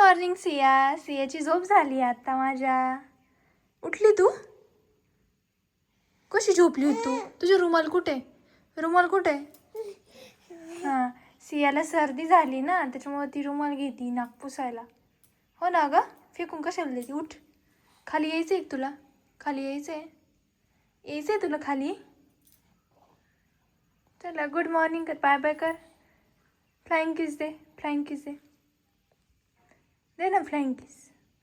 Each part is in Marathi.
मॉर्निंग सिया सियाची झोप झाली आता माझ्या. उठली तू? कशी झोपली होती तू? तुझे रुमाल कुठे? रुमाल कुठे? हां सियाला सर्दी झाली ना त्याच्यामुळे ती रुमाल घेती नाक पुसायला. हो ना ग? फेकून कशाला देते? उठ. खाली यायचं आहे तुला? खाली यायचं आहे यायचं आहे तुला खाली? चला गुड मॉर्निंग कर बाय बाय कर. फ्लाइंग किस दे फ्लाइंग किस दे. दे ना फ्लाइंग किस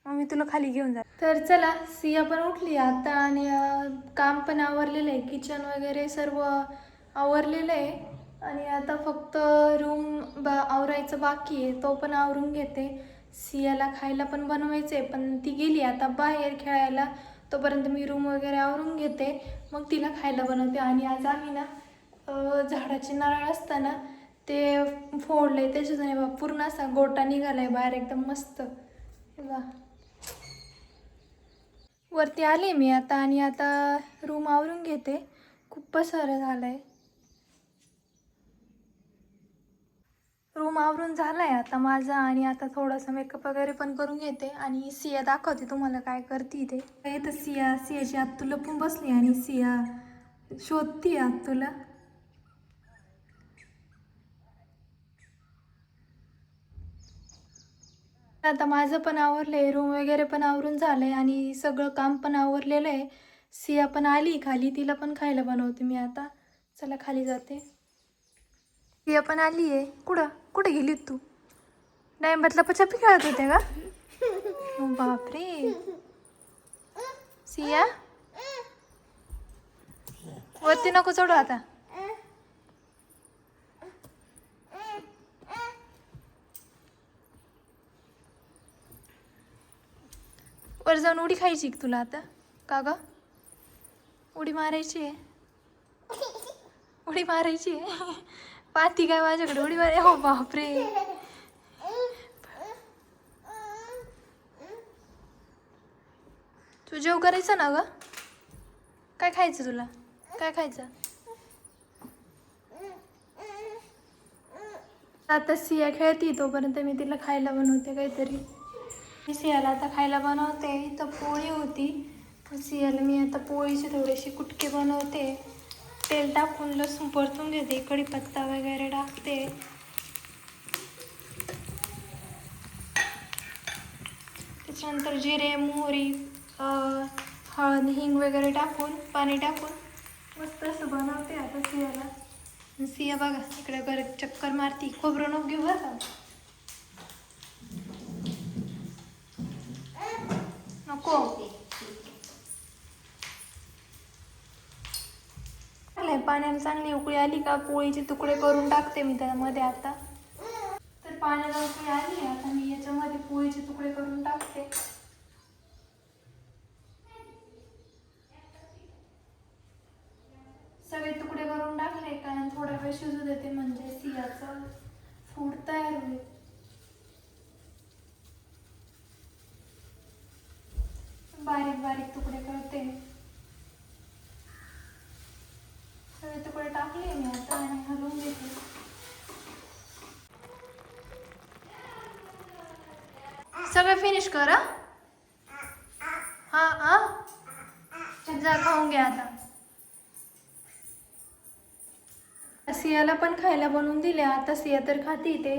मग मी तुला खाली घेऊन जा. तर चला सिया पण उठली आता आणि काम पण आवरलेलं आहे किचन वगैरे सर्व आवरलेलं आहे. आणि आता फक्त रूम बा आवरायचं बाकी आहे तो पण आवरून घेते. सियाला खायला पण बनवायचं आहे पण ती गेली आता बाहेर खेळायला. तोपर्यंत मी रूम वगैरे आवरून घेते. मग तिला खायला बनवते. आणि आज आम्ही ना झाडाचे नारळ असताना ते फोडले त्याच्यातून नाही बघा पूर्ण असा गोटा निघालाय बाहेर एकदम मस्त. बा वरती आले मी आता आणि आता रूम आवरून घेते. खूप पसारा आहे रूम आवरून झालाय आता माझा आणि आता थोडासा मेकअप वगैरे पण करून घेते. आणि सिया दाखवते तुम्हाला काय करते ते. तर सिया सियाची आत तू लपून बसली आणि सिया शोधती आत तुला आता माझं पण आवरलं आहे रूम वगैरे पण आवरून झालं आहे आणि सगळं काम पण आवरलेलं आहे. सिया पण आली खाली तिला पण खायला बनवते मी आता. चला खाली जाते. सिया पण आली आहे कुठं? कुठे गेली तू? नाही म्हटलं पचापी खेळत होते का? बापरे. सिया? वरती नको चढू आता. वर जाऊन उडी खायची तुला आता? का ग? उडी मारायची आहे. उडी मारायची आहे. पाती काय माझ्याकडे उडी मारे हो बापरे. तू जेव करायचं ना ग? काय खायचं तुला? काय खायचं? आता सिया खेळती तोपर्यंत मी तिला खायला बनवते काहीतरी. मी सियाला आता खायला बनवते. इथं पोळी होती. तर सियाला मी आता पोळीचे थोडेसे कुटके बनवते. तेल टाकून लसूण परतून घेते. कढीपत्ता वगैरे टाकते. त्याच्यानंतर जिरे मोहरी हळद हिंग वगैरे टाकून पाणी टाकून मस्त असं बनवते आता सियाला. सिया बघा इकडे गर चक्कर मारती. खोबरं नको घेऊ बरं का पाण्याला चांगली उकळी आली का पोळीचे तुकडे करून टाकते मी त्यामध्ये आता. तर पाण्याला उकळी आली आता मी याच्यामध्ये पोळीचे तुकडे करून टाकते सगळे तुकडे करून टाकले का आणि थोडा वेळ शिजू देते म्हणजे सियाचं फूड तयार होईल बारीक बारीक तुकडे करते. सगळे तुकडे टाकले मी आता आणि हलवून घेते सगळं फिनिश कर हा? हा जा खाऊन घ्या आता. सियाला पण खायला बनवून दिले. आता सिया तर खाते ते.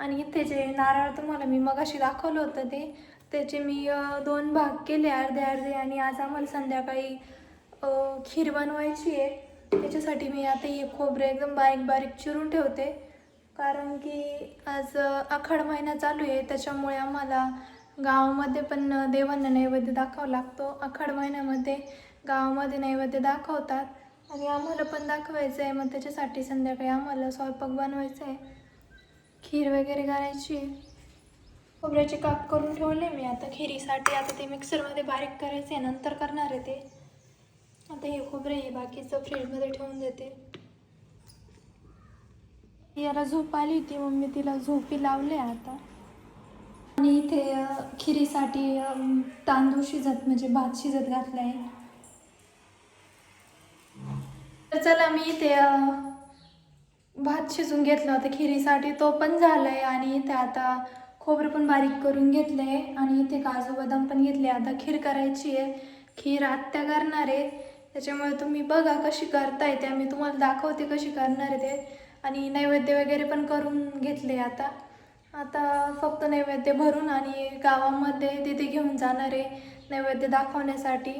आणि इथे जे नारळ तुम्हाला मी मगाशी दाखवलं होतं ते त्याचे मी दोन भाग केले अर्धे अर्धे आणि आज आम्हाला संध्याकाळी खीर बनवायची आहे. त्याच्यासाठी मी आता हे खोबरे एकदम बारीक बारीक चिरून ठेवते. कारण की आज आखाड महिना चालू आहे. त्याच्यामुळे आम्हाला गावामध्ये पण देवांना नैवेद्य दाखवावा लागतो. आखाड महिन्यामध्ये गावामध्ये नैवेद्य दाखवतात. आणि आम्हाला पण दाखवायचं आहे मग त्याच्यासाठी संध्याकाळी आम्हाला स्वयंपाक बनवायचा आहे खीर वगैरे करायची आहे. खोबऱ्याचे काप करून ठेवले मी. आता खिरीसाठी आता ते मिक्सरमध्ये बारीक करायचे आहे नंतर करणार आहे ते. आता हे खोबरे हे बाकीचं फ्रीजमध्ये ठेवून देते. याला झोप आली होती मग मी तिला झोपी लावले आता. आणि इथे खिरीसाठी तांदूळ शिजत म्हणजे भात शिजत घातला आहे तर चला मी इथे भात शिजून घेतला होता खिरीसाठी. तो पण झाला आहे आणि इथे आता खोबरं पण बारीक करून घेतलं आहे आणि इथे काजू बदाम पण घेतले. आता खीर करायची आहे. खीर आत्या करणार आहे. त्याच्यामुळे तुम्ही बघा कशी करताय ते. आम्ही तुम्हाला दाखवते कशी करणार आहे ते. आणि नैवेद्य वगैरे पण करून घेतले आता. आता फक्त नैवेद्य भरून आणि गावामध्ये तिथे घेऊन जाणार आहे नैवेद्य दाखवण्यासाठी.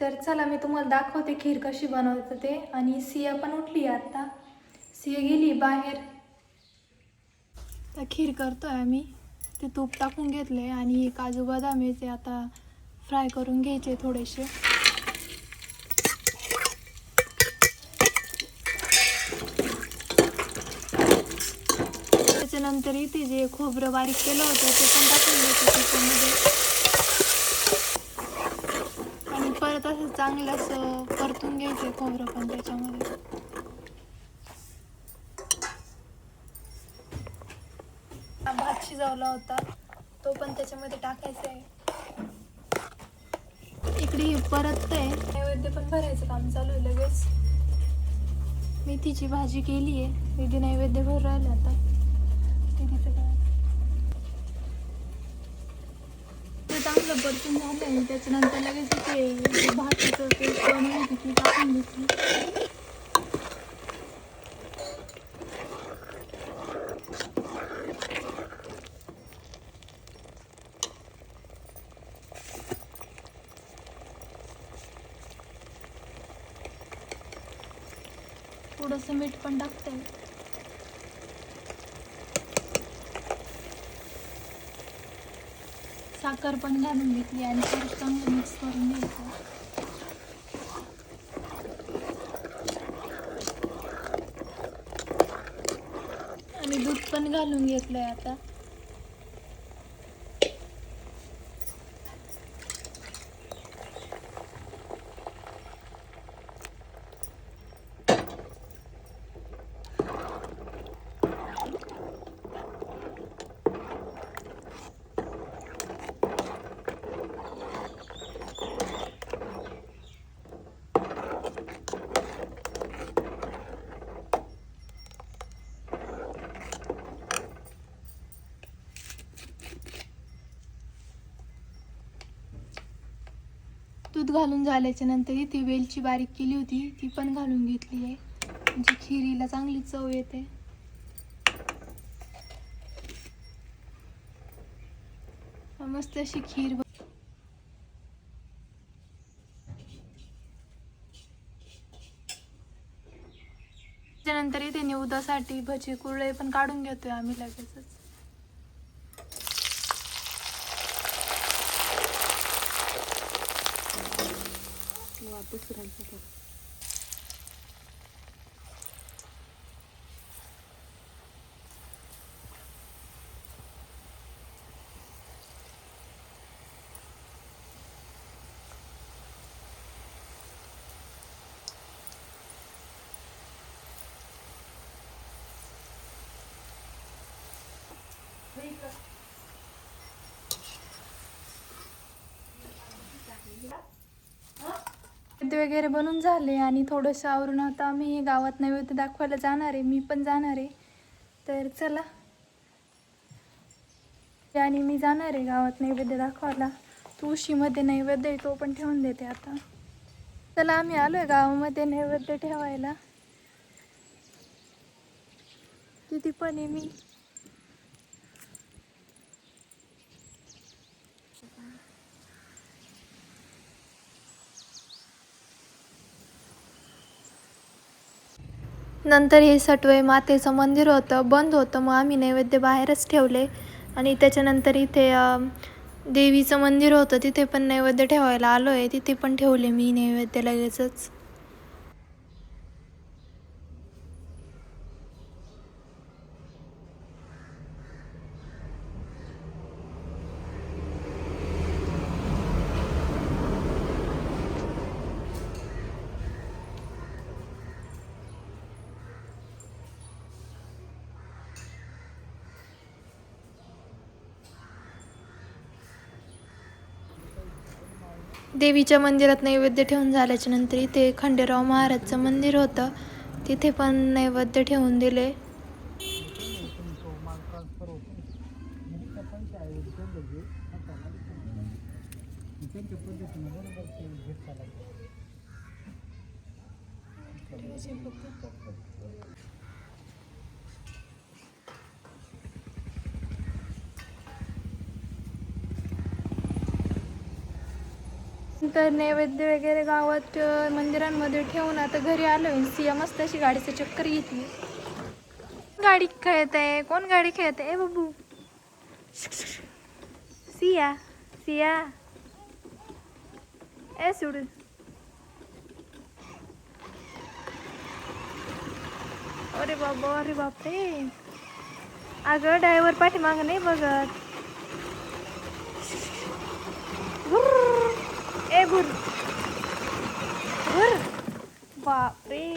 तर चला मी तुम्हाला दाखवते खीर कशी बनवतं ते. आणि सिया पण उठली आहे आता. सिया गेली बाहेर. तर खीर करतो आहे आम्ही. ते तूप टाकून घेतले आणि काजू बदाम आता फ्राय करून घ्यायचे थोडेसे. त्याच्यानंतर इथे जे खोबरं बारीक केलं होतं ते पण टाकून घ्यायचं त्याच्यामध्ये. आणि परत असं चांगलं असं परतून घ्यायचं खोबरं पण त्याच्यामध्ये. हा भात शिजवला होता. तो पण त्याच्यामध्ये टाकायचा आहे. इकडे परत आहे नैवेद्य पण भरायचं काम चालू आहे लगेच. मेथीची भाजी केली आहे. दीदी नैवेद्य भर राहिलं आता. दीदीचं काय? ते चांगलं परतून झालं आहे त्याच्यानंतर लगेच ते भाताचं ते ती टाकून घेतली. थोडंसं मीठ पण टाकते. साखर पण घालून घेतली आणि परत चांगलं मिक्स करून घ्यायचं. आणि दूध पण घालून घेतलंय आता. दूध घालून झाल्याच्यानंतर ती वेलची बारीक केली होती ती पण घालून घेतली आहे. म्हणजे खिरीला चांगली चव येते. मस्त अशी खीर बन- त्याच्यानंतर इथे निवदासाठी भजी कुरळे पण काढून घेतोय आम्ही लगेचच. 後ろに下がる。नैवेद्य वगैरे बनून झाले आणि थोडंसं आवरून आता आम्ही गावात नैवेद्य दाखवायला जाणार आहे. मी पण जाणार आहे. तर चला. आणि मी जाणार आहे गावात नैवेद्य दाखवायला. तुळशीमध्ये नैवेद्य आहे तो पण ठेवून देते आता. चला आम्ही आलो आहे गावामध्ये नैवेद्य ठेवायला. किती पण आहे मी. नंतर हे सटवे मातेचं मंदिर होतं बंद होतं मग आम्ही नैवेद्य बाहेरच ठेवले. आणि त्याच्यानंतर इथे देवीचं मंदिर होतं तिथे पण नैवेद्य ठेवायला आलो आहे तिथे पण ठेवले मी नैवेद्य लगेचच. देवीच्या मंदिरात नैवेद्य ठेवून झाल्याच्यानंतर इथे खंडेराव महाराजचं मंदिर होतं. तिथे पण नैवेद्य ठेवून दिले. त्यांच्या तर नैवेद्य वगैरे गावात मंदिरांमध्ये ठेवून आता घरी आलो सिया मस्त अशी गाडीचं चक्कर घेतली. गाडी खेळत आहे. कोण गाडी खेळत आहे? बाबू. सिया सिया. ए सोड. अरे बाबा अरे बापरे. अगं ड्रायव्हर पाठीमागं नाही बघत. वर ए बापरे.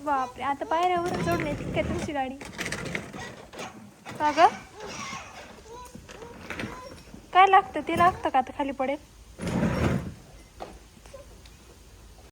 बापरे. आता पायऱ्यावर जोडण्याची काय तुमची गाडी? का ग काय लागतं? ते लागतं का आता खाली पडेल?